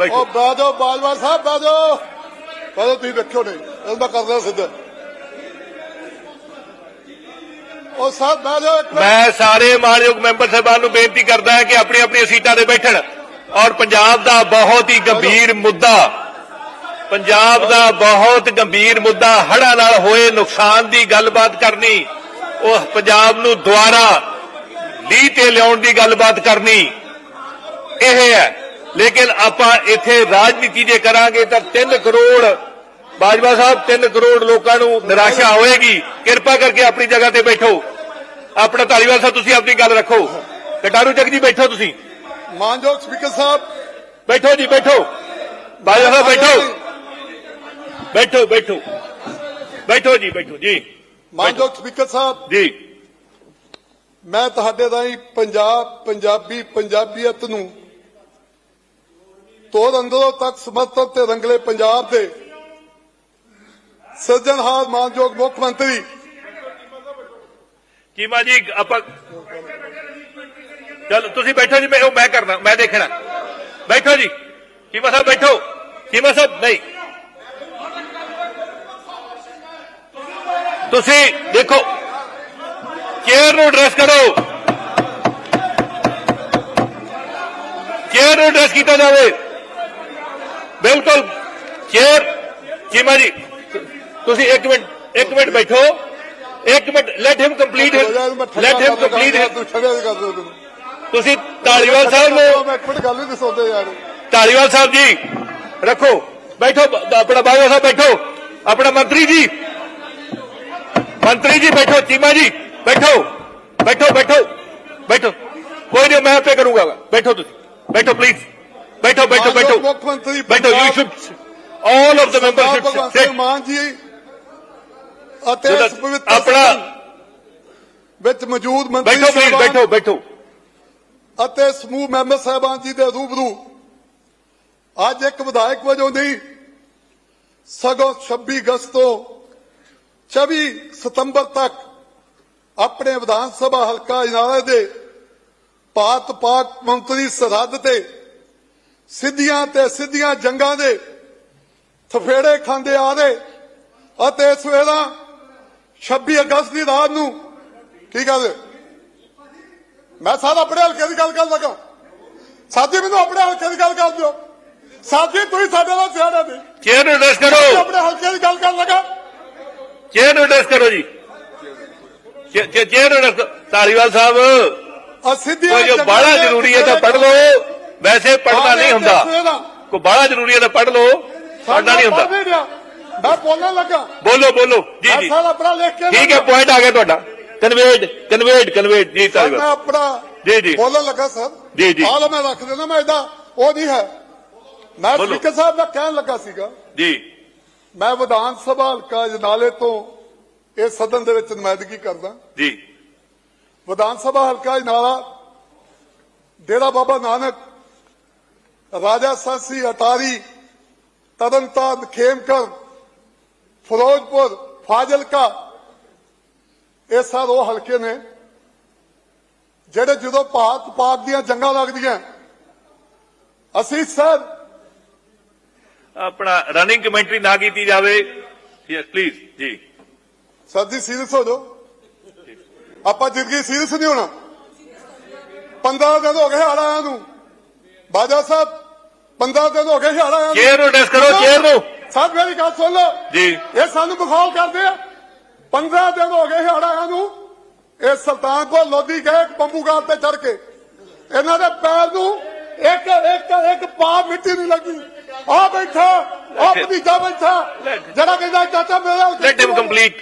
ਬੈਠੋ ਉਹ ਬਾਜੋ ਬਾਜਵਾ ਸਾਹਿਬ ਬਾਜੋ ਬਾਜੋ ਤੁਸੀਂ ਵੇਖਿਓ ਨਹੀਂ। ਇਹ ਮੈਂ ਕਰਦਾ ਸਿੱਧਾ। ਉਹ ਸਾਹਿਬ ਮਿੰਟ। ਮੈਂ ਸਾਰੇ ਮਾਨਯੋਗ ਮੈਂਬਰ ਸਾਹਿਬਾਨ ਨੂੰ ਬੇਨਤੀ ਕਰਦਾ ਹਾਂ ਕਿ ਆਪਣੀ ਆਪਣੀ ਸੀਟਾਂ ਤੇ ਬੈਠਣ। ਔਰ ਪੰਜਾਬ ਦਾ ਬਹੁਤ ਹੀ ਗੰਭੀਰ ਮੁੱਦਾ ਪੰਜਾਬ ਦਾ ਬਹੁਤ ਗੰਭੀਰ ਮੁੱਦਾ ਹੜ੍ਹਾਂ ਨਾਲ ਹੋਏ ਨੁਕਸਾਨ ਦੀ ਗੱਲਬਾਤ ਕਰਨੀ ਉਹ ਪੰਜਾਬ ਨੂੰ ਦੁਆਰਾ ਲੀਹ ਤੇ ਲਿਆਉਣ ਦੀ ਗੱਲਬਾਤ ਕਰਨੀ ਲੇਕਿਨ ਆਪਾਂ ਇੱਥੇ ਰਾਜਨੀਤੀ ਜੇ ਕਰਾਂਗੇ ਤਾਂ 3 ਕਰੋੜ ਬਾਜਵਾ ਸਾਹਿਬ 3 ਕਰੋੜ ਲੋਕਾਂ ਨੂੰ ਨਿਰਾਸ਼ਾ ਹੋਏਗੀ। ਕਿਰਪਾ ਕਰਕੇ ਆਪਣੀ ਜਗ੍ਹਾ ਤੇ ਬੈਠੋ। ਆਪਣਾ ਧਾਲੀਵਾਲ ਸਾਹਿਬ ਤੁਸੀਂ ਆਪਣੀ ਗੱਲ ਰੱਖੋ। ਕਟਾਰੂ ਚੱਕ ਜੀ ਬੈਠੋ ਤੁਸੀਂ। ਮਾਨਯੋਗ ਸਪੀਕਰ ਸਾਹਿਬ। ਬੈਠੋ ਜੀ ਬੈਠੋ। ਬਾਜਵਾ ਸਾਹਿਬ ਬੈਠੋ। ਬੈਠੋ ਬੈਠੋ। ਬੈਠੋ ਜੀ ਬੈਠੋ ਜੀ। ਮਾਨਯੋਗ ਸਪੀਕਰ ਸਾਹਿਬ। ਜੀ। ਮੈਂ ਤੁਹਾਡੇ ਰਾਹੀਂ ਪੰਜਾਬ ਪੰਜਾਬੀ ਪੰਜਾਬੀਅਤ ਨੂੰ ਤੋੜ ਅੰਦਰੋਂ ਤੱਕ ਸਮਰਥਨ ਤੇ ਰੰਗਲੇ ਪੰਜਾਬ ਦੇ। ਸਿਰਜਣਹਾਰ ਮਾਨਯੋਗ ਮੁੱਖ ਮੰਤਰੀ। ਚੀਮਾ ਜੀ, ਆਪਾਂ ਚਲ, ਤੁਸੀਂ ਬੈਠੋ ਜੀ, ਮੈਂ ਉਹ ਮੈਂ ਕਰਨਾ ਮੈਂ ਦੇਖਣਾ। ਬੈਠੋ ਜੀ ਚੀਮਾ ਸਾਹਿਬ ਬੈਠੋ। ਚੀਮਾ ਸਾਹਿਬ, ਨਹੀਂ। ਤੁਸੀਂ ਦੇਖੋ, ਚੇਅਰ ਨੂੰ ਐਡਰੈਸ ਕਰੋ। ਚੇਅਰ ਨੂੰ ਐਡਰੈਸ ਕੀਤਾ ਜਾਵੇ। ਬਿਲਕੁਲ ਚੇਅਰ ਚੀਮਾ ਜੀ ਤੁਸੀਂ ਇੱਕ ਮਿੰਟ ਇੱਕ ਮਿੰਟ ਬੈਠੋ। ਇੱਕ minute let him complete let him complete ਤੁਸੀਂ ਧਾਲੀਵਾਲ ਸਾਹਿਬ ਨੂੰ ਇੱਕ ਮਿੰਟ ਗੱਲ ਨਹੀਂ ਦੱਸੋਦੇ ਯਾਰ। ਧਾਲੀਵਾਲ ਸਾਹਿਬ ਜੀ ਰੱਖੋ। ਬੈਠੋ ਆਪਣਾ ਬਾਜਵਾ ਸਾਹਿਬ ਬੈਠੋ। ਆਪਣਾ ਮੰਤਰੀ ਜੀ। ਮੰਤਰੀ ਜੀ ਬੈਠੋ ਚੀਮਾ ਜੀ। ਬੈਠੋ ਬੈਠੋ ਬੈਠੋ। ਬੈਠੋ। ਕੋਈ ਨਹੀਂ ਮੈਂ ਆਪੇ ਕਰੂੰਗਾ। ਬੈਠੋ ਤੁਸੀਂ। ਬੈਠੋ ਪਲੀਜ਼ ਬੈਠੋ ਬੈਠੋ ਬੈਠੋ ਮੁੱਖ ਮੰਤਰੀ ਬੈਠੋ you should all of the Sardar members Bhagwant Singh Mann ji ਅਤੇ ਇਸ ਪਵਿੱਤਰ ਆਪਣਾ ਸਦਨ ਵਿੱਚ ਮੌਜੂਦ ਮੰਤਰੀ ਬੈਠੋ ਪਲੀਜ਼ ਬੈਠੋ ਬੈਠੋ ਅਤੇ ਸਮੂਹ ਮੈਂਬਰ ਸਾਹਿਬਾਨ ਜੀ ਦੇ ਰੂਬਰੂ ਅੱਜ ਇੱਕ ਵਿਧਾਇਕ ਵਜੋਂ ਨਹੀਂ ਸਗੋਂ 26 ਅਗਸਤ ਤੋਂ 24 ਸਤੰਬਰ ਤੱਕ ਆਪਣੇ ਵਿਧਾਨ ਸਭਾ ਹਲਕਾ ਇਨਾਲੇ ਦੇ ਪਾਤ ਪਾਕ ਮੰਤਰੀ ਸਰਹੱਦ ਤੇ ਸਿੱਧੀਆਂ ਤੇ ਸਿੱਧੀਆਂ ਜੰਗਾਂ ਦੇ ਥਫੇੜੇ ਖਾਂਦੇ ਆ ਰਹੇ। ਅਤੇ ਇਸ ਵੇਲੇ 26 ਅਗਸਤ ਦੀ ਰਾਤ ਨੂੰ ਕੀ ਕਰਦੇ ਮੈਂ ਸਾਰਾ ਆਪਣੇ ਹਲਕੇ ਦੀ ਗੱਲ ਕਰ ਲਗਾ ਸਾਥੀ ਮੈਨੂੰ ਆਪਣੇ ਹਲਕੇ ਦੀ ਗੱਲ ਕਰ ਦਿਓ। ਸਾਥੀ ਤੁਸੀਂ ਸਾਡੇ ਨਾਲ ਸਿਆਣੇ ਨੇ ਚੇਅਰ ਨੂੰ ਤੁਸੀਂ ਕਰੋ। ਆਪਣੇ ਹਲਕੇ ਦੀ ਗੱਲ ਕਰ ਲਗਾ। ਚੇਅਰ ਨੂੰ ਐਡਰੈਸ ਕਰੋ ਜੀ। ਚੇਅਰ ਨੂੰ ਐਡਰੈਸ ਧਾਲੀਵਾਲ ਸਾਹਿਬ। ਅਸਿੱਧੀਆਂ ਕੋਈ ਜੋ ਦੇ ਜ਼ਰੂਰੀ ਹੈ ਤਾਂ ਪੜ੍ਹ ਲਓ। ਵੈਸੇ ਪੜ੍ਹਨਾ ਨਹੀਂ ਹੁੰਦਾ। ਕੋਈ ਬਾਹਲਾ ਜ਼ਰੂਰੀ ਹੈ ਤਾਂ ਪੜ੍ਹ ਲਓ। ਪੜ੍ਹਨਾ ਨਹੀਂ ਹੁੰਦਾ। ਮੈਂ ਬੋਲਣ ਲੱਗਾ। ਬੋਲੋ ਬੋਲੋ। ਜੀ ਜੀ। ਸਾਰਾ ਆਪਣਾ ਲਿਖ ਕੇ ਠੀਕ ਹੈ ਪੁਆਇੰਟ ਆ ਗਿਆ ਤੁਹਾਡਾ। ਕਨਵੇਡ ਕਨਵੇਡ ਕਨਵੇਡ। ਜੀ ਸਰ, ਮੈਂ ਆਪਣਾ ਜੀ, ਜੀ। ਬੋਲਣ ਲੱਗਾ ਸਰ। ਜੀ, ਜੀ। ਹਾਲ ਮੈਂ ਰੱਖ ਦੇਣਾ ਮੈਂ ਇਹਦਾ ਉਹ ਨਹੀਂ ਹੈ। ਮੈਂ। ਸਪੀਕਰ ਸਾਹਿਬ ਦਾ ਕਹਿਣ ਲੱਗਾ ਸੀਗਾ। ਜੀ। ਮੈਂ ਵਿਧਾਨ ਸਭਾ ਹਲਕਾ ਜਨਾਲੇ ਤੋਂ ਇਹ ਸਦਨ ਦੇ ਵਿੱਚ ਨੁਮਾਇੰਦਗੀ ਕਰਦਾ। ਜੀ। ਵਿਧਾਨ ਸਭਾ ਹਲਕਾ ਜਨਾਲਾ ਡੇਰਾ ਬਾਬਾ ਨਾਨਕ ਰਾਜਾ ਸਾਸੀ ਅਟਾਰੀ ਤਦਨਤਾਰਨ ਖੇਮਕਰ ਫਿਰੋਜ਼ਪੁਰ ਫਾਜ਼ਿਲਕਾ ਇਹ ਸਾਰੇ ਉਹ ਹਲਕੇ ਨੇ ਜਿਹੜੇ ਜਦੋਂ ਭਾਰਤ ਪਾਕ ਦੀਆਂ ਜੰਗਾਂ ਲੱਗਦੀਆਂ। ਅਸੀਂ ਸਰ ਆਪਣਾ ਰਨਿੰਗ ਕਮੈਂਟਰੀ ਨਾ ਕੀਤੀ ਜਾਵੇ। ਯੈਸ ਪਲੀਜ਼ ਜੀ। ਸਰ ਜੀ ਸੀਰੀਅਸ ਹੋ ਜਾਓ। ਆਪਾਂ ਜ਼ਿੰਦਗੀ ਸੀਰੀਅਸ ਨਹੀਂ ਹੋਣਾ। 15 ਦਿਨ ਹੋ ਗਏ ਆਇਆ ਨੂੰ। ਬਾਜਾ ਸਾਹਿਬ 15 ਦਿਨ ਹੋ ਗਏ ਹੜ ਆਇਆ ਨੂੰ ਚੇਅਰ ਨੂੰ ਐਡਰੈਸ ਕਰੋ ਚੇਅਰ ਨੂੰ। ਸਾਹਿਬ ਮੇਰੀ ਗੱਲ ਸੁਣ ਲਓ। ਜੀ। ਇਹ ਸਾਨੂੰ ਬਖੌਲ ਕਰਦੇ ਆ। 15 ਦਿਨ ਹੋ ਗਏ ਹੜ ਆਇਆ ਨੂੰ। ਇਹ ਸੁਲਤਾਨਪੁਰ ਲੋਧੀ ਗਏ ਬੰਬੂਗਾਰ ਤੇ ਚੜ ਕੇ। ਇਹਨਾਂ ਦੇ ਪੈਰ ਨੂੰ ਇੱਕ ਇੱਕ ਇੱਕ ਪਾ ਮਿੱਟੀ ਨਹੀਂ ਲੱਗੀ। ਆ ਬੈਠਾ ਆ ਭਤੀਜਾ ਬੈਠਾ। ਜਿਹੜਾ ਕਹਿੰਦਾ ਚਾਚਾ ਮੇਰਾ ਲੈਟ ਹਿਮ ਕੰਪਲੀਟ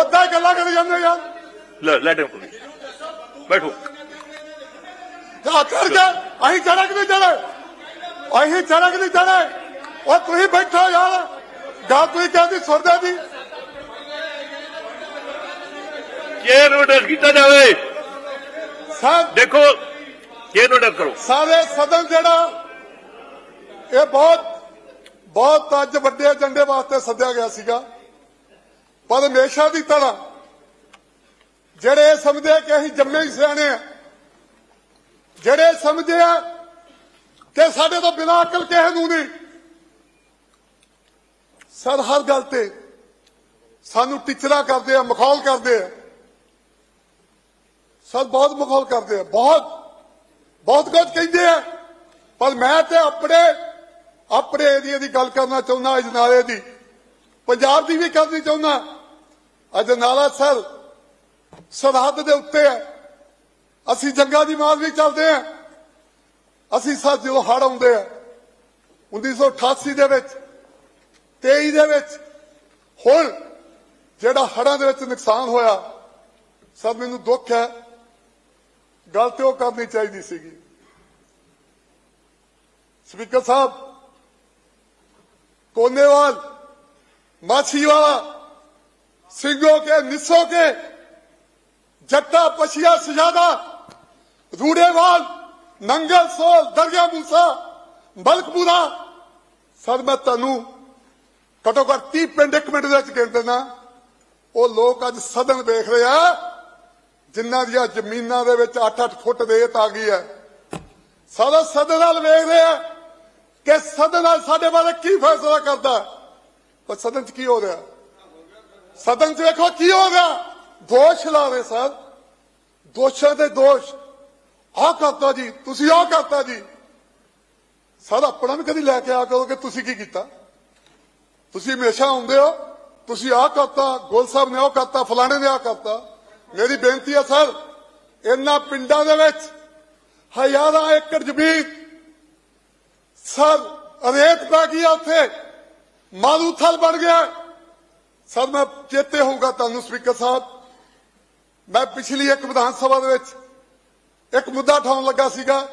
ਉਦਾਂ ਗੱਲਾਂ ਕਰੀ ਜਾਂਦੇ ਯਾਰ। ਲੈਟ ਹਿਮ ਕੰਪਲੀਟ ਬੈਠੋ। ਜਾ ਚੜ ਕੇ ਅਸੀਂ ਚੜਕ ਨਹੀਂ ਚੜੇ ਅਸੀਂ ਚੜਕ ਨਹੀਂ ਚੜੇ ਉਹ ਤੁਸੀਂ ਬੈਠੋ ਯਾਰ। ਗੱਲ ਤੁਸੀਂ ਕਹਿੰਦੀ ਸੁਰਦੇ ਦੀ ਚੇਅਰ ਨੂੰ ਐਡਰੈਸ ਕੀਤਾ ਜਾਵੇ। ਸਾ ਦੇਖੋ ਚੇਅਰ ਨੂੰ ਐਡਰੈਸ ਕਰੋ। ਸਾਰੇ ਸਦਨ ਜਿਹੜਾ ਇਹ ਬਹੁਤ ਬਹੁਤ ਅੱਜ ਵੱਡੇ ਏਜੰਡੇ ਵਾਸਤੇ ਸੱਦਿਆ ਗਿਆ ਸੀਗਾ। ਪਰ ਹਮੇਸ਼ਾ ਦੀ ਤਰ੍ਹਾਂ ਜਿਹੜੇ ਸਮਝਦੇ ਕਿ ਅਸੀਂ ਜੰਮੇ ਹੀ ਸਿਆਣੇ ਆ ਜਿਹੜੇ ਸਮਝਦੇ ਆ ਕਿ ਸਾਡੇ ਤੋਂ ਬਿਨਾਂ ਅਕਲ ਕਿਸੇ ਨੂੰ ਨਹੀਂ। ਸਰ, ਹਰ ਗੱਲ ਤੇ ਸਾਨੂੰ ਟੀਚਰਾਂ ਕਰਦੇ ਆ, ਮਖੌਲ ਕਰਦੇ ਆ। ਸਰ, ਬਹੁਤ ਮਖੌਲ ਕਰਦੇ ਆ, ਬਹੁਤ ਬਹੁਤ ਕੁਝ ਕਹਿੰਦੇ ਆ। ਪਰ ਮੈਂ ਤੇ ਆਪਣੇ ਆਪਣੇ ਏਰੀਏ ਦੀ ਗੱਲ ਕਰਨਾ ਚਾਹੁੰਦਾ ਅਜਨਾਲੇ ਦੀ। ਪੰਜਾਬ ਦੀ ਵੀ ਕਰਨੀ ਚਾਹੁੰਦਾ। ਅਜਨਾਲਾ ਸਰ, ਸਰਹੱਦ ਦੇ ਉੱਤੇ ਹੈ ਅਸੀਂ ਜੰਗਾਂ ਦੀ ਮਾਰ ਵੀ ਚੱਲਦੇ। ਆ ਅਸੀਂ ਸਰ ਜਦੋਂ ਹੜ ਆਉਂਦੇ ਆ। 1988 ਦੇ ਵਿੱਚ 23 ਦੇ ਵਿੱਚ ਹੁਣ ਜਿਹੜਾ ਹੜਾਂ ਦੇ ਵਿੱਚ ਨੁਕਸਾਨ ਹੋਇਆ ਸਰ ਮੈਨੂੰ ਦੁੱਖ ਹੈ। ਗੱਲ ਤੇ ਉਹ ਕਰਨੀ ਚਾਹੀਦੀ ਸੀਗੀ। ਸਪੀਕਰ ਸਾਹਿਬ, ਕੋਨੇਵਾਲ, ਮਾਛੀਵਾਲਾ, ਸਿੰਘੋ ਕੇ, ਨਿਸੋ ਕੇ, ਜੱਟਾ, ਪਛੀਆ, ਸਜਾਦਾ ਰੂੜੇਵਾਲ ਨੰਗਲ, ਸੋਲ, ਦਰਿਆ ਮੂਸਾ ਬਲਕਪੂਰਾ ਸਰ, ਮੈਂ ਤੁਹਾਨੂੰ ਘਟੋ ਘੱਟ 30 ਪਿੰਡ, ਇੱਕ ਮਿੰਟ ਦੇ ਵਿੱਚ ਗਿਣ ਦਿੰਦਾ। ਉਹ ਲੋਕ ਅੱਜ ਸਦਨ ਵੇਖ ਰਹੇ ਆ, ਜਿਨ੍ਹਾਂ ਦੀਆਂ ਜ਼ਮੀਨਾਂ ਦੇ ਵਿੱਚ 8-8 ਫੁੱਟ ਰੇਤ ਆ ਗਈ ਹੈ। ਸਾਰਾ ਸਦਨ ਨਾਲ ਵੇਖ ਰਹੇ ਆ ਕਿ ਸਦਨ ਨਾਲ ਸਾਡੇ ਬਾਰੇ ਕੀ ਫੈਸਲਾ ਕਰਦਾ। ਪਰ ਸਦਨ 'ਚ ਕੀ ਹੋ ਰਿਹਾ? ਸਦਨ 'ਚ ਵੇਖੋ ਕੀ ਹੋ ਰਿਹਾ। ਦੋਸ਼ ਲਾ ਰਹੇ ਸਰ। ਦੋਸ਼ਾਂ ਦੇ ਦੋਸ਼। ਆਹ ਕਰਤਾ ਜੀ, ਤੁਸੀਂ ਆਹ ਕਰਤਾ ਜੀ। ਸਰ, ਆਪਣਾ ਵੀ ਕਦੀ ਲੈ ਕੇ ਆ ਕਰੋ ਕਿ ਤੁਸੀਂ ਕੀ ਕੀਤਾ? ਤੁਸੀਂ ਹਮੇਸ਼ਾ ਆਉਂਦੇ ਹੋ, ਤੁਸੀਂ ਆਹ ਕਰਤਾ, ਗੋਲ ਸਾਹਿਬ ਨੇ ਉਹ ਕਰਤਾ, ਫਲਾਣੇ ਨੇ ਆਹ ਕਰਤਾ। ਮੇਰੀ ਬੇਨਤੀ ਹੈ, ਸਰ, ਇਹਨਾਂ ਪਿੰਡਾਂ ਦੇ ਵਿੱਚ ਹਜ਼ਾਰਾਂ ਏਕੜ ਜ਼ਮੀਨ। ਸਰ, ਰੇਤ ਪੈ ਗਈ ਆ ਉੱਥੇ। ਮਾਰੂ ਥਲ ਬਣ ਗਿਆ। ਸਰ, ਮੈਂ ਚੇਤੇ ਹੋਊਗਾ ਤੁਹਾਨੂੰ ਸਪੀਕਰ ਸਾਹਿਬ। ਮੈਂ ਪਿਛਲੀ ਇੱਕ ਵਿਧਾਨ ਸਭਾ ਦੇ ਵਿੱਚ ਇੱਕ ਮੁੱਦਾ ਉਠਾਉਣ ਲੱਗਾ ਸੀਗਾ।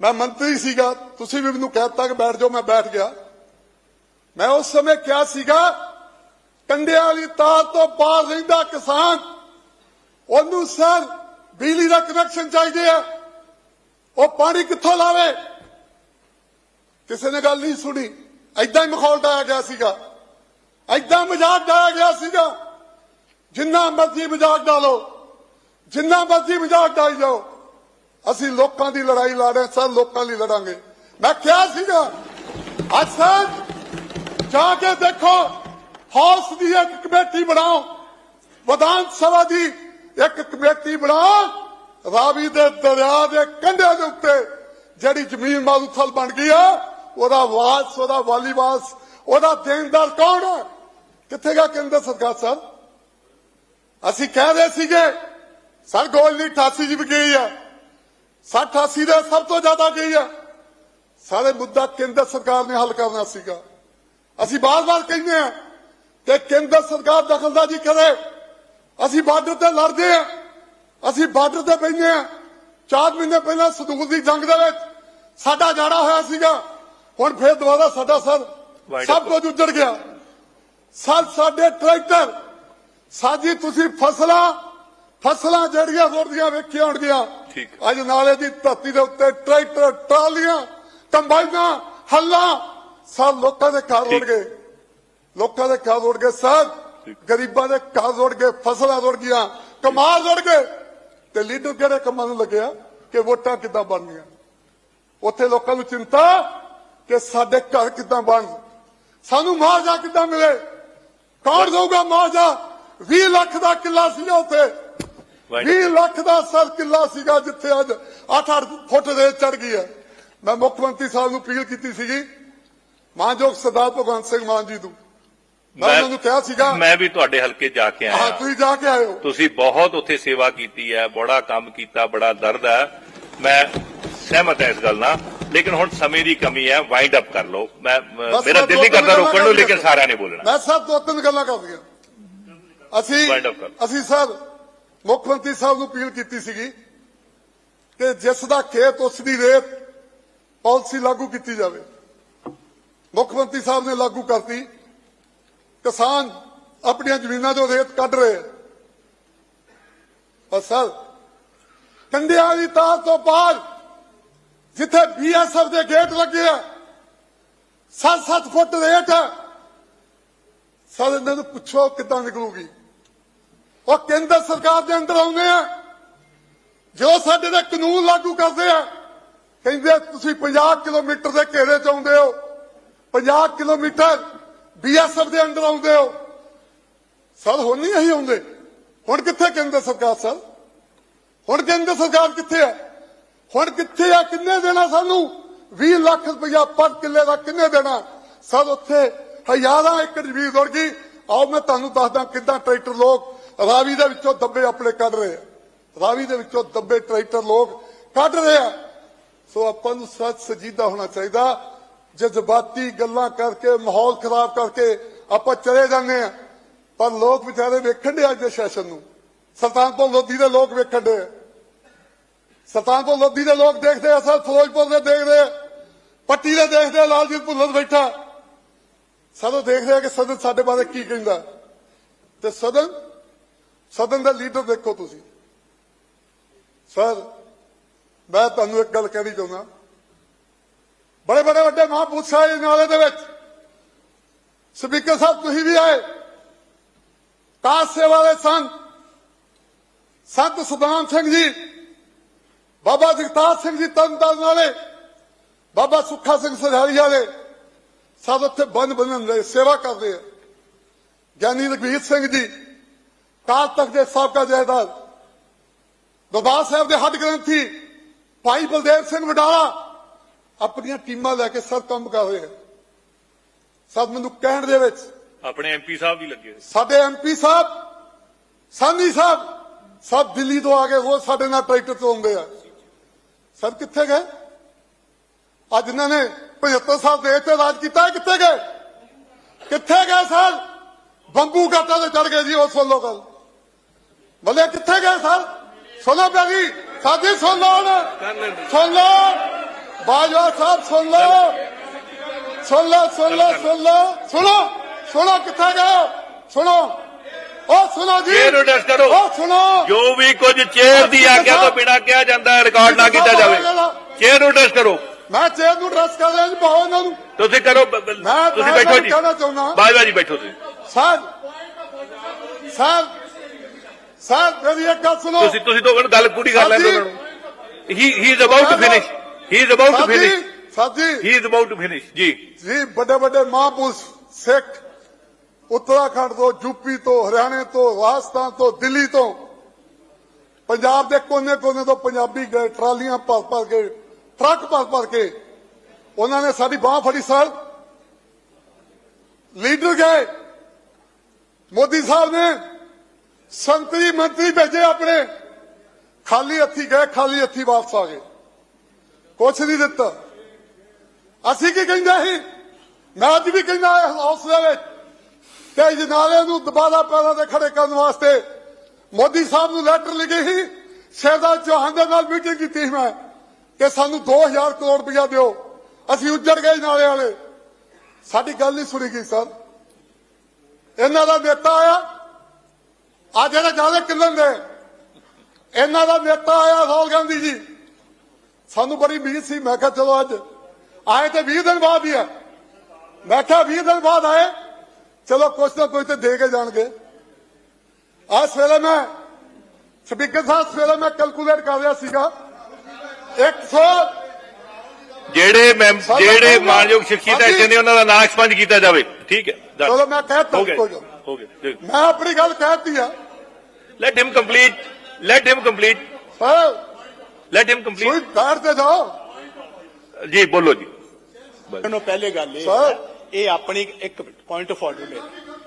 ਮੈਂ ਮੰਤਰੀ ਸੀਗਾ। ਤੁਸੀਂ ਵੀ ਮੈਨੂੰ ਕਹਿ ਦਿੱਤਾ ਕਿ ਬੈਠ ਜਾਓ, ਮੈਂ ਬੈਠ ਗਿਆ। ਮੈਂ ਉਸ ਸਮੇਂ ਕਿਹਾ ਸੀਗਾ, ਕੰਡਿਆਂ ਵਾਲੀ ਤਾਰ ਤੋਂ ਬਾਹਰ ਰਹਿੰਦਾ ਕਿਸਾਨ, ਉਹਨੂੰ ਸਰ ਬਿਜਲੀ ਦਾ ਕਨੈਕਸ਼ਨ ਚਾਹੀਦੇ ਆ। ਉਹ ਪਾਣੀ ਕਿੱਥੋਂ ਲਾਵੇ? ਕਿਸੇ ਨੇ ਗੱਲ ਨਹੀਂ ਸੁਣੀ। ਐਦਾਂ ਹੀ ਮਖੌਲ ਡਾਇਆ ਗਿਆ ਸੀਗਾ। ਐਦਾਂ ਮਜ਼ਾਕ ਡਾਇਆ ਗਿਆ ਸੀਗਾ। ਜਿੰਨਾ ਮਰਜ਼ੀ ਮਜ਼ਾਕ ਡਾਲੋ ਜਿੰਨਾ ਮਰਜ਼ੀ ਮਜ਼ਾਕ ਡਾਈ ਜਾਓ। ਅਸੀਂ ਲੋਕਾਂ ਦੀ ਲੜਾਈ ਲੜ ਰਹੇ ਸਰ ਲੋਕਾਂ ਲਈ ਲੜਾਂਗੇ। ਮੈਂ ਕਿਹਾ ਸੀਗਾ ਅੱਜ ਸਰ ਜਾ ਕੇ ਦੇਖੋ, ਹਾਊਸ ਦੀ ਇੱਕ ਕਮੇਟੀ ਬਣਾਓ, ਵਿਧਾਨ ਸਭਾ ਦੀ ਇੱਕ ਕਮੇਟੀ ਬਣਾਓ, ਰਾਵੀ ਦੇ ਦਰਿਆ ਦੇ ਕੰਢਿਆਂ ਦੇ ਉੱਤੇ ਜਿਹੜੀ ਜ਼ਮੀਨ ਮਾਰੂਥਲ ਬਣ ਗਈ ਆ, ਉਹਦਾ ਵਾਸ, ਉਹਦਾ ਵਾਲੀਵਾਸ ਉਹਦਾ ਦੇਣਦਾਰ ਕੌਣ ਹੈ ਕਿੱਥੇ ਗਿਆ ਕੇਂਦਰ ਸਰਕਾਰ ਸਾਹਿਬ? ਅਸੀਂ ਕਹਿ ਰਹੇ ਸੀਗੇ ਸਰ ਗੋਲ ਨਹੀਂ 88 ਜੀ ਵੀ ਗਈ ਆ। 60 88 ਦੇ ਸਭ ਤੋਂ ਜ਼ਿਆਦਾ ਗਈ ਆ। ਸਾਰੇ ਮੁੱਦਾ ਕੇਂਦਰ ਸਰਕਾਰ ਨੇ ਹੱਲ ਕਰਨਾ ਸੀਗਾ। ਅਸੀਂ ਬਾਰ-ਬਾਰ ਕਹਿੰਦੇ ਆ ਕਿ ਕੇਂਦਰ ਸਰਕਾਰ ਦਖਲਅੰਦਾਜ਼ੀ ਕਰੇ। ਅਸੀਂ ਬਾਰਡਰ ਤੇ ਲੜਦੇ ਆ। ਅਸੀਂ ਬਾਰਡਰ ਤੇ ਬੈਠੇ ਆ। ਚਾਰ ਮਹੀਨੇ ਪਹਿਲਾਂ ਸੰਦੂਕ ਦੀ ਜੰਗ ਦੇ ਵਿੱਚ ਸਾਡਾ ਜਾੜਾ ਹੋਇਆ ਸੀਗਾ। ਹੁਣ ਫੇਰ ਦੁਬਾਰਾ ਸਾਡਾ ਸਰ ਸਭ ਕੁਝ ਉੱਜੜ ਗਿਆ। ਸਰ ਸਾਡੇ ਟਰੈਕਟਰ ਸਾਜੀ ਤੁਸੀਂ ਫਸਲਾਂ ਫਸਲਾਂ ਜਿਹੜੀਆਂ ਰੁੜਦੀਆਂ ਵੇਖੀਆਂ ਹੋਣਗੀਆਂ। ਠੀਕ। ਅੱਜ ਨਾਲੇ ਦੀ ਧਰਤੀ ਦੇ ਉੱਤੇ ਟਰੈਕਟਰ ਟਰਾਲੀਆਂ ਕੰਬਾਈਨਾਂ ਹੱਲਾਂ ਸਭ ਲੋਕਾਂ ਦੇ ਘਰ ਰੁੜ। ਗਏ ਲੋਕਾਂ ਦੇ ਘਰ ਰੁੜ ਗਏ ਠੀਕ। ਗਰੀਬਾਂ ਦੇ ਘਰ ਰੁੜ ਗਏ ਫਸਲਾਂ ਰੁੜ ਗਈਆਂ ਕਮਾਲ ਰੁੜ ਗਏ ਤੇ ਲੀਡਰ ਕਿਹੜੇ ਕੰਮਾਂ ਨੂੰ ਲੱਗਿਆ? ਕਿ ਵੋਟਾਂ ਕਿੱਦਾਂ ਬਣਨੀਆਂ? ਉੱਥੇ ਲੋਕਾਂ ਨੂੰ ਚਿੰਤਾ ਕਿ ਸਾਡੇ ਘਰ ਕਿੱਦਾਂ ਬਣ। ਸਾਨੂੰ ਮੁਆਵਜ਼ਾ ਕਿੱਦਾਂ ਮਿਲੇ? ਕੌਣ ਦਊਗਾ ਮੁਆਵਜ਼ਾ? 20 ਲੱਖ ਦਾ ਕਿੱਲਾ ਸੀ ਉੱਥੇ। 20 ਲੱਖ ਦਾ ਸਰ ਕਿੱਲਾ ਸੀਗਾ ਜਿੱਥੇ ਅੱਜ 8-8 ਫੁੱਟ ਰੇਤ ਚੜ ਗਈ ਹੈ। ਮੈਂ ਮੁੱਖ ਮੰਤਰੀ ਸਾਹਿਬ ਨੂੰ ਅਪੀਲ ਕੀਤੀ ਸੀਗੀ ਮਾਨਯੋਗ ਸਰਦਾਰ ਭਗਵੰਤ ਸਿੰਘ ਮਾਨ ਜੀ ਨੂੰ। ਮੈਂ ਉਹਨਾਂ ਨੂੰ ਕਿਹਾ ਸੀਗਾ ਮੈਂ ਵੀ ਤੁਹਾਡੇ ਹਲਕੇ ਜਾ ਕੇ ਹਾਂ ਆਇਆ ਤੁਸੀਂ ਜਾ ਕੇ ਹੋ ਤੁਸੀਂ ਬਹੁਤ ਉੱਥੇ ਸੇਵਾ ਕੀਤੀ ਹੈ ਬੜਾ ਕੰਮ ਕੀਤਾ ਬੜਾ ਦਰਦ ਹੈ। ਮੈਂ ਸਹਿਮਤ ਹਾਂ ਇਸ ਗੱਲ ਨਾਲ ਲੇਕਿਨ ਹੁਣ ਸਮੇਂ ਦੀ ਕਮੀ ਹੈ ਵਾਈਂਡ ਅਪ ਕਰ ਲਓ। ਮੈਂ ਮੇਰਾ ਦਿਲ ਨਹੀਂ ਦੋ ਕਰਦਾ ਰੋਕਣ ਨੂੰ ਲੇਕਿਨ। ਸਾਰਿਆਂ ਨੇ ਬੋਲਣਾ। ਮੈਂ ਸਰ ਦੋ ਤਿੰਨ ਗੱਲਾਂ ਕਰ ਦਿਆਂ ਅਸੀਂ। ਅਸੀਂ ਸਰ ਮੁੱਖ ਮੰਤਰੀ ਸਾਹਿਬ ਨੂੰ ਅਪੀਲ ਕੀਤੀ ਸੀਗੀ ਕਿ ਜਿਸ ਦਾ ਖੇਤ, ਉਸ ਦੀ ਰੇਤ ਪਾਲਿਸੀ ਲਾਗੂ ਕੀਤੀ ਜਾਵੇ। ਮੁੱਖ ਮੰਤਰੀ ਸਾਹਿਬ ਨੇ ਲਾਗੂ ਕਰਤੀ। ਕਿਸਾਨ ਆਪਣੀਆਂ ਜ਼ਮੀਨਾਂ ਤੋਂ ਰੇਤ ਕੱਢ ਰਹੇ ਆ। ਪਰ ਸਰ, ਕੰਡਿਆਂ ਦੀ ਤਾਰ ਤੋਂ ਪਾਰ ਜਿੱਥੇ ਬੀਐਸਐਫ ਦੇ ਗੇਟ ਲੱਗੇ ਆ 7-7 ਫੁੱਟ ਰੇਟ ਹੈ ਸਰ, ਇਹਨਾਂ ਨੂੰ ਪੁੱਛੋ ਕਿੱਦਾਂ ਨਿਕਲੂਗੀ। ਉਹ ਕੇਂਦਰ ਸਰਕਾਰ ਦੇ ਅੰਦਰ ਆਉਂਦੇ ਆ। ਜੋ ਸਾਡੇ ਦੇ ਕਾਨੂੰਨ ਲਾਗੂ ਕਰਦੇ ਆ, ਕਹਿੰਦੇ ਤੁਸੀਂ 50 ਕਿਲੋਮੀਟਰ ਦੇ ਘੇਰੇ ਚ ਆਉਂਦੇ ਹੋ। 50 ਕਿਲੋਮੀਟਰ ਬੀਐਸਐਫ ਦੇ ਅੰਦਰ ਆਉਂਦੇ ਹੋ। ਸਰ, ਹੁਣ ਨਹੀਂ ਅਸੀਂ ਆਉਂਦੇ। ਹੁਣ ਕਿੱਥੇ ਕੇਂਦਰ ਸਰਕਾਰ, ਸਰ? ਹੁਣ ਕੇਂਦਰ ਸਰਕਾਰ ਕਿੱਥੇ ਹੈ ਹੁਣ ਕਿੱਥੇ ਆ? ਕਿੰਨੇ ਦੇਣਾ ਸਾਨੂੰ? 20 ਲੱਖ ਰੁਪਇਆ ਪਰ ਕਿੱਲੇ ਦਾ ਕਿੰਨੇ ਦੇਣਾ? ਸਰ, ਉੱਥੇ ਹਜ਼ਾਰਾਂ ਏਕੜ ਜ਼ਮੀਨ ਰੁੜ ਗਈ। ਆਓ ਮੈਂ ਤੁਹਾਨੂੰ ਦੱਸਦਾ ਕਿੱਦਾਂ ਟਰੈਕਟਰ ਲੋਕ ਰਾਵੀ ਦੇ ਵਿੱਚੋਂ ਦੱਬੇ ਆਪਣੇ ਕੱਢ ਰਹੇ ਆ। ਰਾਵੀ ਦੇ ਵਿੱਚੋਂ ਦੱਬੇ ਟਰੈਕਟਰ ਲੋਕ ਕੱਢ ਰਹੇ ਆ। ਸੋ ਆਪਾਂ ਨੂੰ ਸੱਚ ਸਜੀਦਾ ਹੋਣਾ ਚਾਹੀਦਾ। ਜਜ਼ਬਾਤੀ ਗੱਲਾਂ ਕਰਕੇ, ਮਾਹੌਲ ਖਰਾਬ ਕਰਕੇ ਆਪਾਂ ਚਲੇ ਜਾਂਦੇ ਆ। ਪਰ ਲੋਕ ਵਿਚਾਰੇ ਵੇਖਣ ਦੇ ਅੱਜ ਦੇ ਸੈਸ਼ਨ ਨੂੰ। ਸੁਲਤਾਨਪੁਰ ਲੋਧੀ ਦੇ ਲੋਕ ਵੇਖਣ ਦੇ ਸੁਲਤਾਨਪੁਰ ਲੋਧੀ ਦੇ ਲੋਕ ਦੇਖਦੇ ਆ, ਸਰ, ਫਿਰੋਜ਼ਪੁਰ ਦੇ ਦੇਖਦੇ ਪੱਟੀ ਦੇ ਦੇਖਦੇ ਆ, ਲਾਲਜੀਤ ਭੁੱਲਰ ਬੈਠਾ। ਸਾਨੂੰ ਦੇਖਦੇ ਆ ਕਿ ਸਦਨ ਸਾਡੇ ਬਾਰੇ ਕੀ ਕਹਿੰਦਾ। ਤੇ ਸਦਨ ਸਦਨ ਦਾ ਲੀਡਰ ਦੇਖੋ ਤੁਸੀਂ। ਸਰ, ਮੈਂ ਤੁਹਾਨੂੰ ਇੱਕ ਗੱਲ ਕਹਿਣੀ ਚਾਹੁੰਦਾ। ਬੜੇ ਬੜੇ ਵੱਡੇ ਮਹਾਂਪੁਰਸ਼ ਆਏ ਇਸ ਨਾਲੇ ਦੇ ਵਿੱਚ। ਸਪੀਕਰ ਸਾਹਿਬ, ਤੁਸੀਂ ਵੀ ਆਏ। ਕਾਸ ਸੇਵਾ ਵਾਲੇ ਸੰਤ ਸੰਤ ਸੁਦਾਮ ਸਿੰਘ ਜੀ, ਬਾਬਾ ਜਗਤਾਰ ਸਿੰਘ ਜੀ ਤਰਨਤਾਰਨ ਵਾਲੇ, ਬਾਬਾ ਸੁੱਖਾ ਸਿੰਘ ਸਰਹਾਲੀ ਵਾਲੇ। ਸਭ ਉੱਥੇ ਬੰਨ ਬੰਨਣ ਦੇ ਸੇਵਾ ਕਰਦੇ ਆ। ਗਿਆਨੀ ਰਘਵੀਰ ਸਿੰਘ ਜੀ ਕਾਲ ਤਖਤ ਦੇ ਸਾਬਕਾ ਜਥੇਦਾਰ ਦਰਬਾਰ ਸਾਹਿਬ ਦੇ ਹੱਡ ਗ੍ਰੰਥੀ ਭਾਈ ਬਲਦੇਵ ਸਿੰਘ ਵਡਾਲਾ ਆਪਣੀਆਂ ਟੀਮਾਂ ਲੈ ਕੇ ਸਭ ਕੰਮ ਕਰ ਰਹੇ ਆ। ਸਭ ਮੈਨੂੰ ਕਹਿਣ ਦੇ ਵਿੱਚ ਆਪਣੇ ਐਮਪੀ ਸਾਹਿਬ ਵੀ ਲੱਗੇ। ਸਾਡੇ ਐਮਪੀ ਸਾਹਿਬ ਸਾਨੀ ਸਾਹਿਬ ਸਭ ਦਿੱਲੀ ਤੋਂ ਆ ਕੇ ਰੋਜ਼ ਸਾਡੇ ਨਾਲ ਟਰੈਕਟਰ ਤੋਂ ਆਉਂਦੇ ਆ। ਸਰ ਕਿੱਥੇ ਗਏ? ਅੱਜ ਇਹਨਾਂ ਨੇ 75 ਸਾਲ ਦੇਸ਼ ਤੇ ਰਾਜ ਕੀਤਾ ਹੈ, ਕਿੱਥੇ ਗਏ ਕਿੱਥੇ ਗਏ ਸਰ ਬੰਬੂ ਘਾਟਾ ਤੇ ਚੜ ਗਏ ਜੀ ਉਸ ਵੱਲੋਂ ਗੱਲ ਬੱਲੇ ਕਿੱਥੇ ਗਏ ਸਰ ਸੁਣੋ ਪਿਆਰੀ ਸਾਡੀ ਸੁਣ ਲਓ ਹੁਣ। ਸੁਣ ਲਓ ਬਾਜਵਾ ਸਾਹਿਬ ਸੁਣ ਲਓ ਸੁਣ ਲਓ ਸੁਣ ਲਓ ਸੁਣ ਲਓ ਸੁਣੋ ਸੁਣੋ ਕਿੱਥੇ ਗਏ ਸੁਣੋ ਉਹ ਸੁਣੋ ਜੀ ਚੇਅਰ ਨੂੰ ਟੈਸਟ ਕਰੋ ਉਹ ਸੁਣੋ ਜੋ ਵੀ ਕੁਝ ਚੇਅਰ ਦੀ ਆਗਿਆ ਤੋਂ ਬਿਨਾਂ ਕਿਹਾ ਜਾਂਦਾ ਹੈ ਰਿਕਾਰਡ ਨਾ ਕੀਤਾ ਜਾਵੇ ਚੇਅਰ ਨੂੰ ਟੈਸਟ ਕਰੋ ਮੈਂ ਚੇਅਰ ਨੂੰ ਡਰੈਸ ਕਰ ਰਿਹਾ ਜੀ ਬਹੁਤ ਇਹਨਾਂ ਨੂੰ। ਤੁਸੀਂ ਕਰੋ ਮੈਂ ਤੁਸੀਂ ਬੈਠੋ ਜੀ। ਕਹਿਣਾ ਚਾਹੁੰਦਾ। ਬਾਜਵਾ ਜੀ ਬੈਠੋ ਤੁਸੀਂ। ਸਰ ਸਰ ਸਰ ਮੇਰੀ ਇੱਕ ਗੱਲ ਸੁਣੋ। ਤੁਸੀਂ ਤੁਸੀਂ ਤੋਂ ਗੱਲ ਪੂਰੀ ਕਰ ਲੈਣ ਉਹਨਾਂ ਨੂੰ। He he is about to finish he is about to finish ਸਾਡੀ he is about to finish ਜੀ। ਜੀ ਵੱਡੇ ਵੱਡੇ ਮਹਾਂਪੁਰਸ਼ ਸਿੱਖ ਉੱਤਰਾਖੰਡ ਤੋਂ ਯੂਪੀ ਤੋਂ ਹਰਿਆਣੇ ਤੋਂ ਰਾਜਸਥਾਨ ਤੋਂ ਦਿੱਲੀ ਤੋਂ ਪੰਜਾਬ ਦੇ ਕੋਨੇ-ਕੋਨੇ ਤੋਂ ਪੰਜਾਬੀ ਟਰਾਲੀਆਂ ਭਰ ਭਰ ਕੇ ਟਰੱਕ ਭਰ ਭਰ ਕੇ ਉਹਨਾਂ ਨੇ ਸਾਡੀ ਬਾਹ ਫੜੀ ਸਰ। ਲੀਡਰ ਗਏ। ਮੋਦੀ ਸਾਹਿਬ ਨੇ ਸੰਤਰੀ ਮੰਤਰੀ ਭੇਜੇ ਆਪਣੇ। ਖਾਲੀ ਹੱਥੀ ਗਏ, ਖਾਲੀ ਹੱਥੀ ਵਾਪਸ ਆ ਗਏ। ਕੁਛ ਨਹੀਂ ਦਿੱਤਾ। ਅਸੀਂ ਕੀ ਕਹਿੰਦੇ ਸੀ? ਮੈਂ ਅੱਜ ਵੀ ਕਹਿੰਦਾ ਇਸ ਹਾਊਸ ਦੇ ਵਿੱਚ ਕਿ ਜਨਾਲੇ ਨੂੰ ਦੁਬਾਰਾ ਪੈਰਾਂ ਤੇ ਖੜੇ ਕਰਨ ਵਾਸਤੇ ਮੋਦੀ ਸਾਹਿਬ ਨੂੰ ਲੈਟਰ ਲਿਖੀ ਸੀ। ਸ਼ਹਿਜ਼ਾਦ ਚੌਹਾਨ ਦੇ ਨਾਲ ਮੀਟਿੰਗ ਕੀਤੀ ਸੀ ਮੈਂ। ਕਿ ਸਾਨੂੰ 2000 ਕਰੋੜ ਰੁਪਇਆ ਦਿਓ। ਅਸੀਂ ਉੱਜੜ ਗਏ ਨਾਲੇ ਵਾਲੇ। ਸਾਡੀ ਗੱਲ ਨਹੀਂ ਸੁਣੀ ਗਈ, ਸਰ। ਇਹਨਾਂ ਦਾ ਨੇਤਾ ਆਇਆ। ਆ ਜਿਹੜੇ ਜ਼ਿਆਦਾ ਕਿੰਨਣ ਦੇ ਇਹਨਾਂ ਦਾ ਨੇਤਾ ਆਇਆ ਰਾਹੁਲ ਗਾਂਧੀ ਜੀ। ਸਾਨੂੰ ਬੜੀ ਉਮੀਦ ਸੀ। ਮੈਂ ਕਿਹਾ, ਚਲੋ ਅੱਜ। ਆਏ ਤੇ 20 ਦਿਨ ਬਾਅਦ ਹੀ ਆ। ਮੈਂ ਕਿਹਾ 20 ਦਿਨ ਬਾਅਦ ਆਏ। ਚਲੋ, ਕੁਛ ਨਾ ਕੁਛ ਤੇ ਦੇ ਕੇ ਜਾਣਗੇ। ਆ ਸਵੇਰੇ ਮੈਂ, ਸਪੀਕਰ ਸਾਹਿਬ ਸਵੇਰੇ ਮੈਂ ਕੈਲਕੂਲੇਟ ਕਰ ਰਿਹਾ ਸੀਗਾ। 100 ਜਿਹੜੇ ਸਾਡਾ ਜਿਹੜੇ। ਮਾਨਯੋਗ ਸ਼ਖਸੀਅਤਾਂ ਇੱਥੇ ਨੇ ਉਹਨਾਂ ਦਾ ਨਾਂ ਐਕਸਪੰਜ ਕੀਤਾ ਜਾਵੇ ਠੀਕ ਹੈ. ਚਲੋ ਮੈਂ ਕਹਿਤਾ ਹੋ ਗਿਆ ਕੋਈ। ਹੋ ਗਿਆ ਮੈਂ ਆਪਣੀ ਗੱਲ ਕਹਿਤੀ ਆ let him complete let him complete let him ਕੋਈ ਕੰਪਲੀਟ ਬੈਠ ਤੇ ਜਾਓ ਜੀ ਬੋਲੋ ਜੀ ਨੂੰ ਪਹਿਲੇ ਗੱਲ ਇਹ Sir. ਹੈ, ਇਹ ਆਪਣੀ ਇੱਕ ਪੁਆਇੰਟ ਆਫ ਆਰਡਰ ਹੈ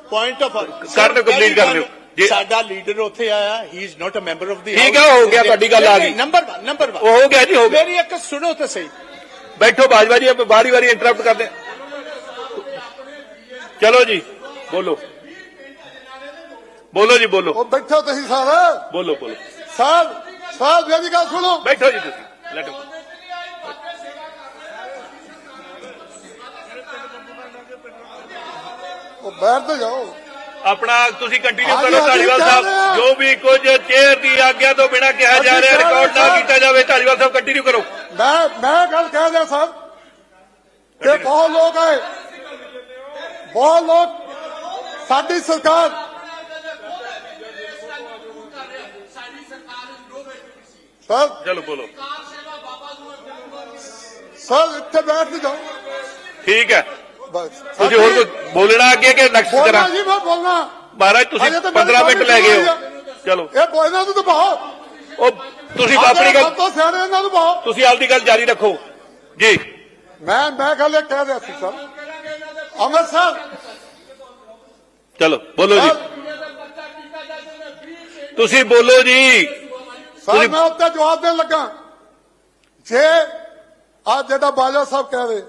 ਪੁਆਇੰਟ ਆਫ ਕਰਨ complete ਕਰ ਲਿਓ। ਜੀ। ਸਾਡਾ ਲੀਡਰ ਉੱਥੇ ਆਇਆ he is not a member of the ਠੀਕ ਹੈ, ਹੋ ਗਿਆ, ਤੁਹਾਡੀ ਗੱਲ ਆ ਗਈ। ਨੰਬਰ 1 ਨੰਬਰ 1 ਉਹ ਹੋ ਗਿਆ ਜੀ ਹੋ ਗਿਆ। ਮੇਰੀ ਇੱਕ ਸੁਣੋ ਤਾਂ ਸਹੀ। ਬੈਠੋ ਬਾਜਵਾ ਜੀ ਆਪਾਂ ਵਾਰੀ ਵਾਰੀ ਇੰਟਰਰਪਟ ਕਰਦੇ। ਚਲੋ ਜੀ ਬੋਲੋ। ਬੋਲੋ ਜੀ ਬੋਲੋ। ਉਹ ਬੈਠੋ ਤੁਸੀਂ ਸਾਰੇ ਬੋਲੋ ਬੋਲੋ। ਸਾਹਿਬ ਸਾਹਿਬ ਮੇਰੀ ਗੱਲ ਸੁਣੋ। ਬੈਠੋ ਜੀ ਤੁਸੀਂ ਲੈਟ ਉਹ ਬੈਠ ਤੇ ਜਾਓ। ਆਪਣਾ ਤੁਸੀਂ ਕੰਟੀਨਿਊ ਹਾਂਜੀ, ਕਰੋ ਹਾਂਜੀ, ਢਾਲੀਵਾਲ ਕਹਿ ਸਾਹਿਬ। ਰਹੇ ਹਾਂ। ਜੋ ਵੀ ਕੁਝ ਚੇਅਰ ਦੀ ਆਗਿਆ ਤੋਂ ਬਿਨਾ ਕਿਹਾ ਜਾ ਅਸੀਂ ਰਿਹਾ ਕਹਿ ਰਹੇ ਰਿਕਾਰਡ ਨਾ ਹਾਂ। ਕੀਤਾ ਜਾਵੇ ਢਾਲੀਵਾਲ ਸਾਹਿਬ ਕੰਟੀਨਿਊ ਕਰੋ। ਮੈਂ ਮੈਂ ਗੱਲ ਕਹਿ ਰਿਹਾ ਸਾਹਿਬ ਕਿ ਬਹੁਤ ਲੋਕ ਆਏ। ਬਹੁਤ ਲੋਕ ਸਾਡੀ ਸਰਕਾਰ ਸਰ ਚਲੋ ਬੋਲੋ। ਸਰ ਇੱਥੇ ਬੈਠ ਕੇ ਜਾਓ। ਠੀਕ ਹੈ। ਬਸ ਤੁਸੀਂ ਹੋਰ ਕੁਝ ਬੋਲਣਾ ਅੱਗੇ ਕਿ ਨੈਕਸਟ ਬੋਲਣਾ ਕਰਾਂ ਜੀ ਮੈਂ ਬੋਲਣਾ ਮਹਾਰਾਜ ਤੁਸੀਂ ਅਜੇ ਤਾਂ ਮੇਰੀ 15 ਮਿੰਟ ਲੈ ਗਏ ਗੱਲ ਹੋ ਚਲੋ ਇਹ ਬੋਲਣਾ ਤੂੰ ਦਬਾਓ ਉਹ ਤੁਸੀਂ ਆਪਣੀ ਗੱਲ ਸਭ ਤੋਂ ਸਿਆਣੇ ਇਹਨਾਂ ਨੂੰ ਦਬਾਓ ਤੁਸੀਂ ਆਪਦੀ ਗੱਲ ਜਾਰੀ ਰੱਖੋ ਜੀ ਮੈਂ ਮੈਂ ਗੱਲ ਇਹ ਕਹਿ ਰਿਹਾ ਸੀ ਸਰ ਅੰਮ੍ਰਿਤਸਰ ਚਲੋ ਬੋਲੋ ਜੀ ਤੁਸੀਂ ਬੋਲੋ ਜੀ ਸਰ ਤੁਸੀਂ- ਮੈਂ ਉੱਤੇ ਜਵਾਬ ਦੇਣ ਲੱਗਾ ਜੇ ਆ ਜਿਹੜਾ ਬਾਜਾ ਸਾਹਿਬ ਕਹਿ ਰਹੇ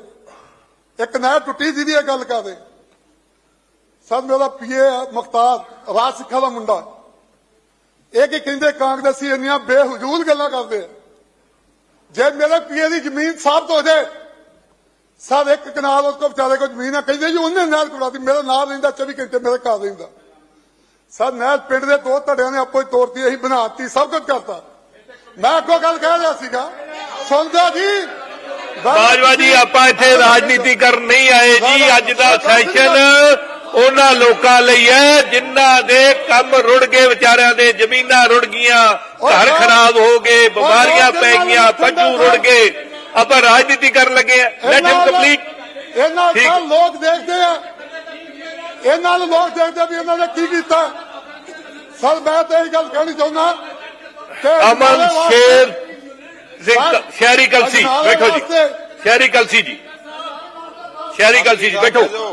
ਇੱਕ ਨਹਿਰ ਟੁੱਟੀ ਜਿਹਦੀ ਇਹ ਗੱਲ ਕਰਦੇ ਸਰ ਮੇਰਾ ਪੀਏ ਮੁਖਤਾਰ, ਰਾਜ ਸਿੱਖਾ ਦਾ ਮੁੰਡਾ। ਇਹ ਕੀ ਕਹਿੰਦੇ ਕਾਂਗਰਸੀ ਇੰਨੀਆਂ ਬੇਹਜੂਲ ਗੱਲਾਂ ਕਰਦੇ ਆ। ਜੇ ਮੇਰੇ ਪੀਏ ਦੀ ਜ਼ਮੀਨ ਸਾਫ਼ ਹੋ ਜਾਏ ਸਰ ਇੱਕ ਕਨਾਲ ਉਸ ਕੋ ਵਿਚਾਰੇ ਕੋ ਜ਼ਮੀਨ ਆ, ਕਹਿੰਦੇ ਜੀ ਉਹਨੇ ਨਹਿਰ ਕੁੜਾਤੀ ਮੇਰਾ ਨਾਲ ਰਹਿੰਦਾ 24 ਘੰਟੇ ਮੇਰੇ ਘਰ ਰਹਿੰਦਾ। ਸਰ ਨਹਿਰ ਪਿੰਡ ਦੇ ਦੋ ਧੜਿਆਂ ਨੇ ਆਪੋ ਹੀ ਤੋੜਤੀ, ਅਸੀਂ ਬਣਾਤੀ ਸਭ ਕੁਝ ਕਰਤਾ। ਮੈਂ ਅੱਗੋਂ ਗੱਲ ਕਹਿ ਰਿਹਾ ਸੀਗਾ, ਸੁਣਦਾ ਜੀ? ਬਾਜਵਾ ਜੀ ਆਪਾਂ ਇੱਥੇ ਰਾਜਨੀਤੀ ਕਰਨ ਨਹੀਂ ਆਏ ਜੀ। ਅੱਜ ਦਾ ਸੈਸ਼ਨ ਉਹਨਾਂ ਲੋਕਾਂ ਲਈ ਹੈ ਜਿਨ੍ਹਾਂ ਦੇ ਕੰਮ ਰੁੜ ਗਏ ਵਿਚਾਰਿਆਂ ਦੇ ਜ਼ਮੀਨਾਂ ਰੁੜ ਗਈਆਂ ਘਰ ਖਰਾਬ ਹੋ ਗਏ ਬਿਮਾਰੀਆਂ ਪੈ ਗਈਆਂ ਪੱਜੂ ਰੁੜ ਗਏ। ਆਪਾਂ ਰਾਜਨੀਤੀ ਕਰਨ ਲੱਗੇ ਆ ਲੈਟ ਹਿਮ ਕੰਪਲੀਟ ਇਹਨਾਂ। ਨਾਲ ਲੋਕ ਦੇਖਦੇ ਆ। ਇਹਨਾਂ ਨੂੰ ਲੋਕ ਦੇਖਦੇ ਵੀ ਇਹਨਾਂ ਨੇ ਕੀ ਕੀਤਾ। ਸਰ ਮੈਂ ਤਾਂ ਇਹ ਗੱਲ ਕਹਿਣੀ ਚਾਹੁੰਦਾ ਅਮਨ ਸ਼ੇਰ ਸਿੰਘ ਸ਼ਹਿਰੀ ਕਲਸੀ ਬੈਠੋ ਜੀ। ਸ਼ਹਿਰੀ ਕਲਸੀ ਜੀ। ਸ਼ਹਿਰੀ ਕਲਸੀ ਜੀ ਬੈਠੋ।